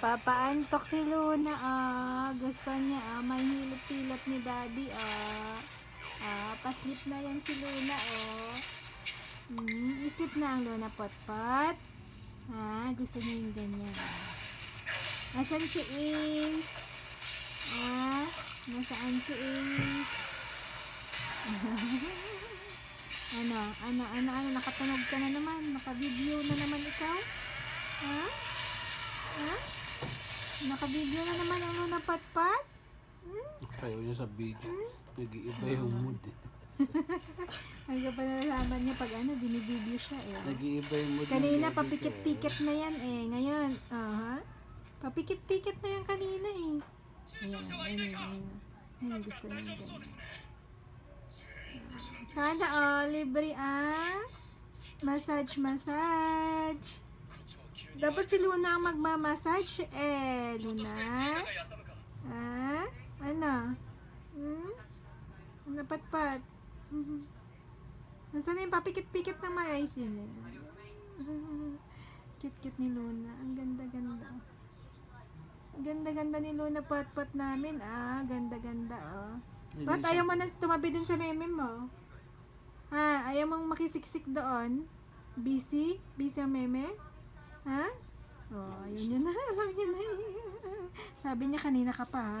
Nagpapaantok si Luna, ah. Gusto niya, ah. May hilot-hilot ni Daddy, ah. Ah, paslip na yan si Luna, oh. Hmm, islip na ang Luna Potpot. Ah, gusto niya yung ganyan. Nasaan si Ace? Ah, nasaan si Ace? ano, ano, ano, ano, nakatunog ka na naman, nakabideo na naman ikaw? Ha? Ha? Nakabideo na naman ang Luna Patpat? Hmm? Kayo niya sa video. Nag-iiba yung mood eh. Ay, pa nalalaman niya pag ano, binibideo siya eh. Nag-iiba yung mood. Kanina, papikit-pikit na yan eh. Ngayon, aha. Papikit-pikit na yan kanina eh. Ayan, ayan, ayan. Ayan, gusto niya ganyan. Sana oh, libre ah. Massage, massage. Dapat si Luna ang magmamassage eh, Luna. Ah? Ano? Hmm? Ano patpat? Mhm. Nasaan na yung papikit-pikit na may ice yun eh? Cute-cute ni Luna. Ang ganda-ganda. Ang Ganda-ganda ni Luna pat-pat namin ah. Ganda-ganda oh. Siya- ayaw mo na tumabi dun sa meme mo? Ha? Ayaw mong makisiksik doon? Busy? Busy ang meme? Ayun yun na. Sabi niya na. Sabi niya kanina ka pa ha.